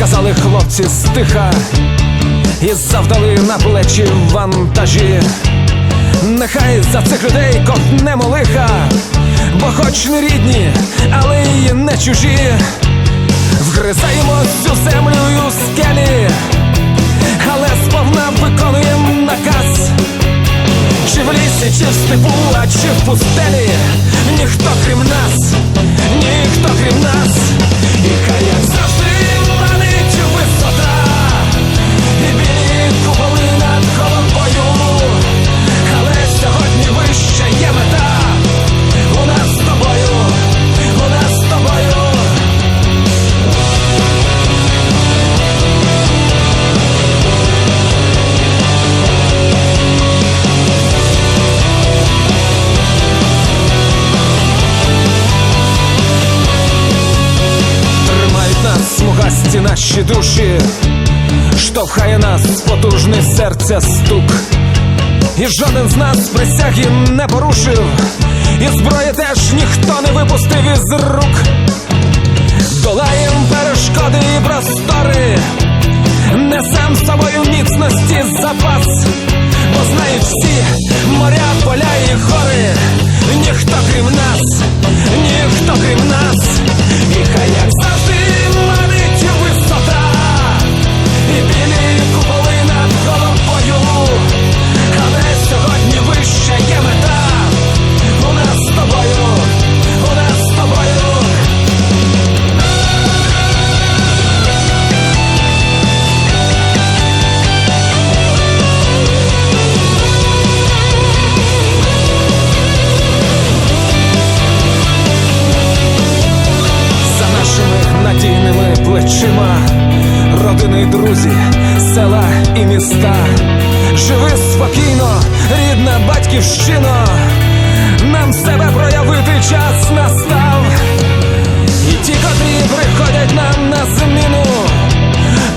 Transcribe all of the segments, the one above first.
сказали хлопці стиха, і завдали на плечі вантажі. Нехай за цих людей ковтнемо лиха, бо хоч не рідні, але й не чужі. Вгризаємось у землю у скелі, але сповна виконуємо наказ. Чи в лісі, чи в степу, а чи в пустелі, ніхто крім нас, ніхто крім нас, і хай як завжди наші душі, штовхає нас потужний серця стук. І жоден з нас присяги не порушив, і зброї теж ніхто не випустив із рук. Долаєм перешкоди і простори, плечима, родини й друзі, села і міста. Живи спокійно, рідна батьківщина, нам себе проявити час настав. І ті, котрі приходять нам на зміну,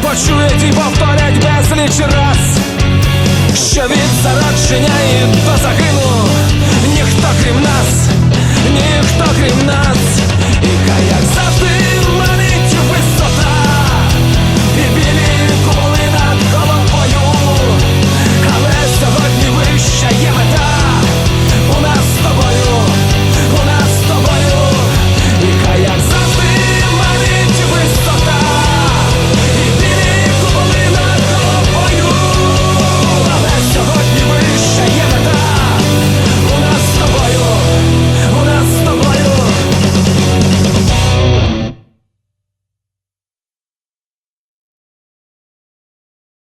почують і повторять безліч раз, що від зародження і до загину